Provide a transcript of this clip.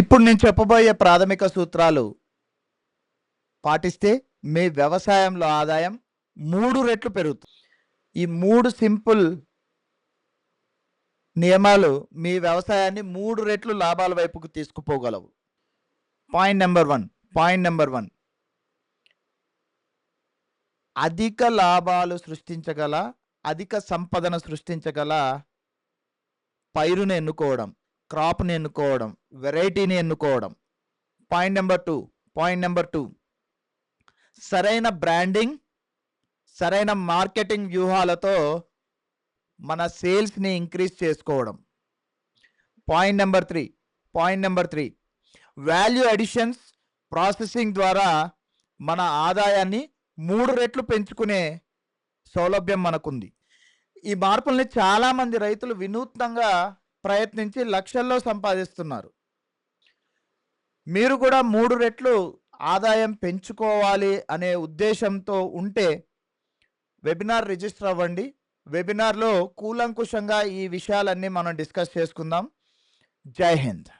ఇప్పుడు నేను చెప్పబోయే ప్రాథమిక సూత్రాలు పాటిస్తే మీ వ్యవసాయంలో ఆదాయం మూడు రెట్లు పెరుగుతుంది. ఈ మూడు సింపుల్ నియమాలు మీ వ్యవసాయాన్ని మూడు రెట్లు లాభాల వైపుకు తీసుకుపోగలవు. Point number one point number one అధిక లాభాలు సృష్టించగల అధిక సంపదను సృష్టించగల పైరును ఎన్నుకోవడం. క్రాప్ని ఎన్నుకోవడం వెరైటీని ఎన్నుకోవడం. Point number two point number two సరైన బ్రాండింగ్ సరైన మార్కెటింగ్ వ్యూహాలతో మన సేల్స్ని ఇంక్రీజ్ చేసుకోవడం. Point number three point number three value additions processing ద్వారా మన ఆదాయాన్ని మూడు రెట్లు పెంచుకునే సౌలభ్యం మనకుంది. ఈ మార్పుల్ని చాలామంది రైతులు వినూత్నంగా ప్రయత్నించి లక్షల్లో సంపాదిస్తున్నారు. మీరు కూడా మూడు రెట్లు ఆదాయం పెంచుకోవాలి అనే ఉద్దేశంతో ఉంటే వెబినార్ రిజిస్టర్ అవ్వండి. వెబినార్లో కూలంకుషంగా ఈ విషయాలన్నీ మనం డిస్కస్ చేసుకుందాం. జై హింద్.